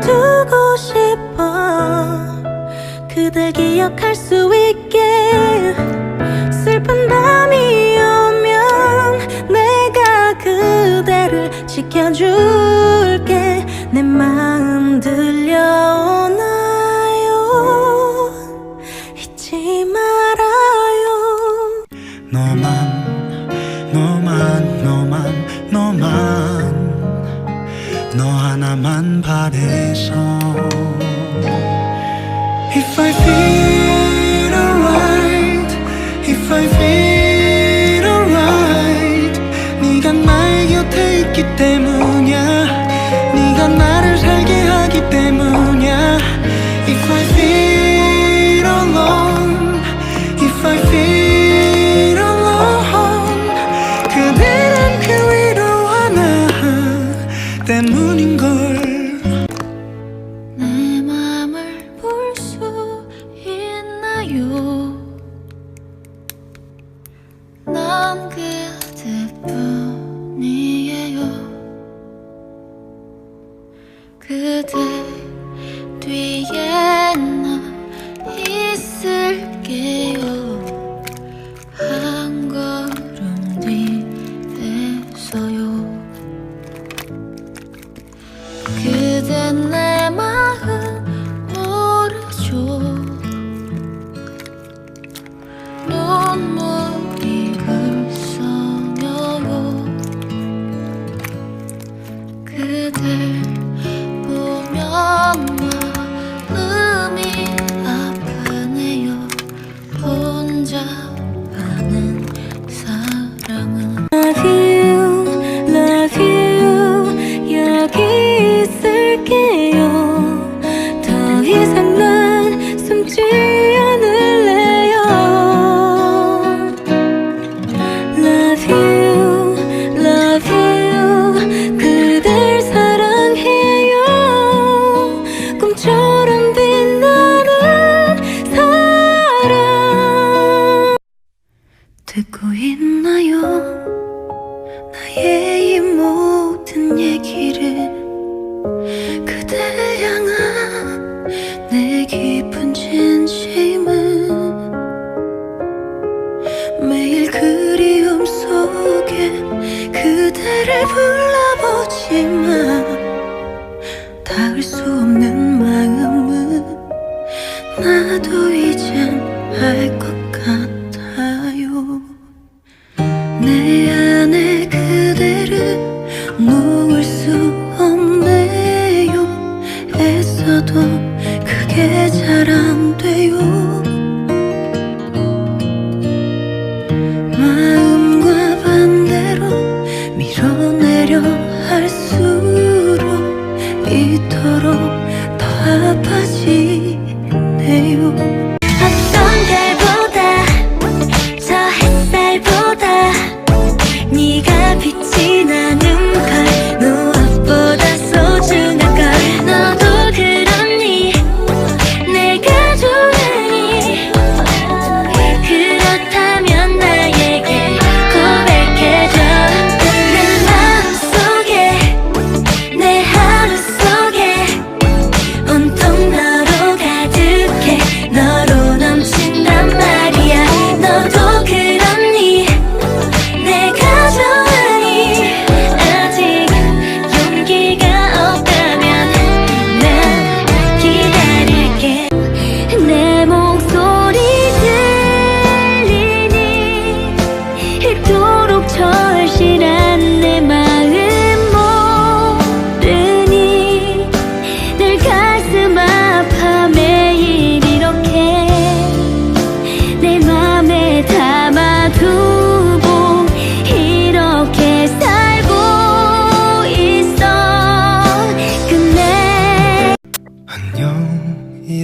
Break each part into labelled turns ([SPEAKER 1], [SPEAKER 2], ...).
[SPEAKER 1] 두고 싶어. 그댈 기억할 수 있게. 슬픈 밤이 오면 내가 그대를 지켜줄
[SPEAKER 2] If I feel alright, if I feel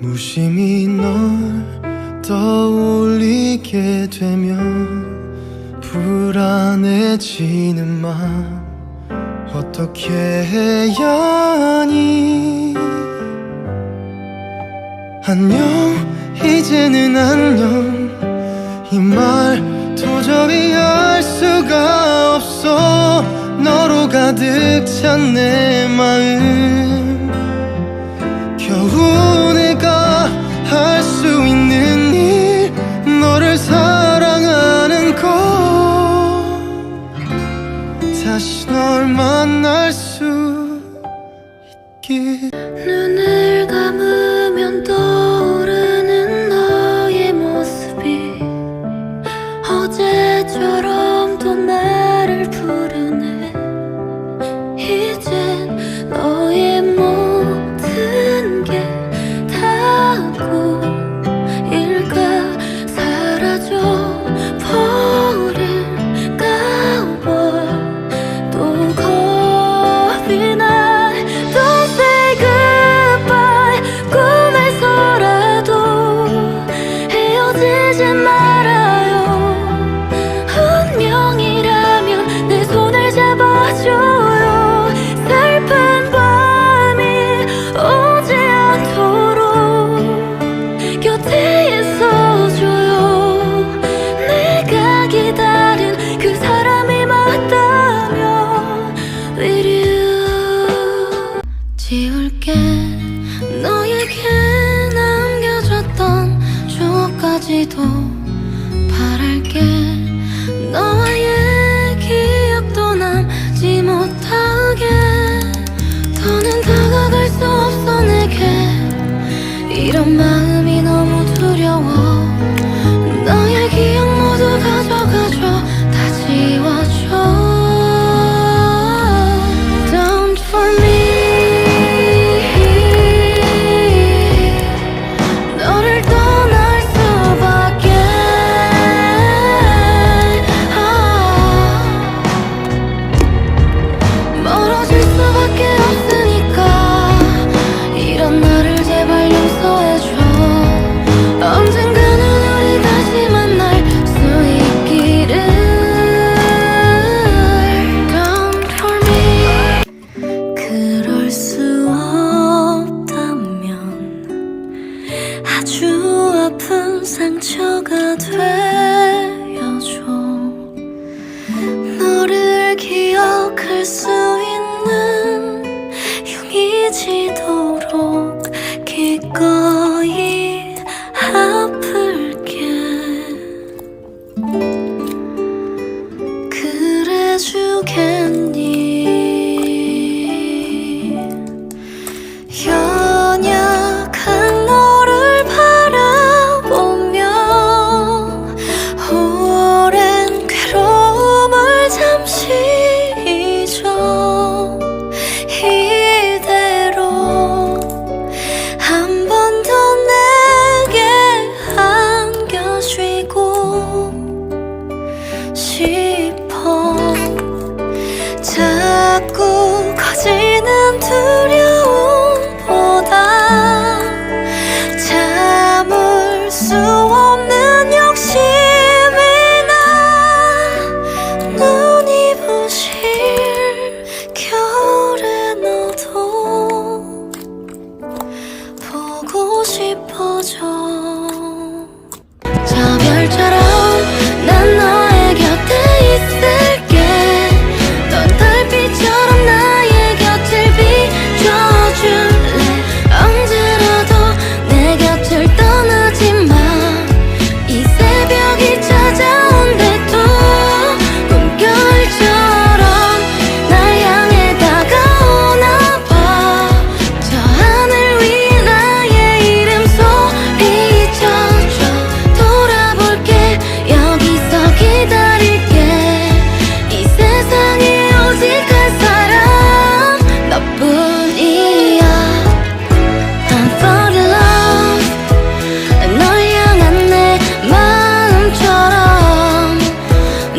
[SPEAKER 1] 무심히 널 떠올리게 되면 불안해지는 마음. 어떻게 해야 하니? 안녕 이제는 안녕. 이 말 도저히 알 수가 없어. 너로 가득 찬 내 마음.
[SPEAKER 2] 지도 바랄게. 너와의 기억도 남지 못하게. 더는 다가갈 수 없어 내게. 이런 말 나는 용이지도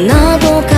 [SPEAKER 2] など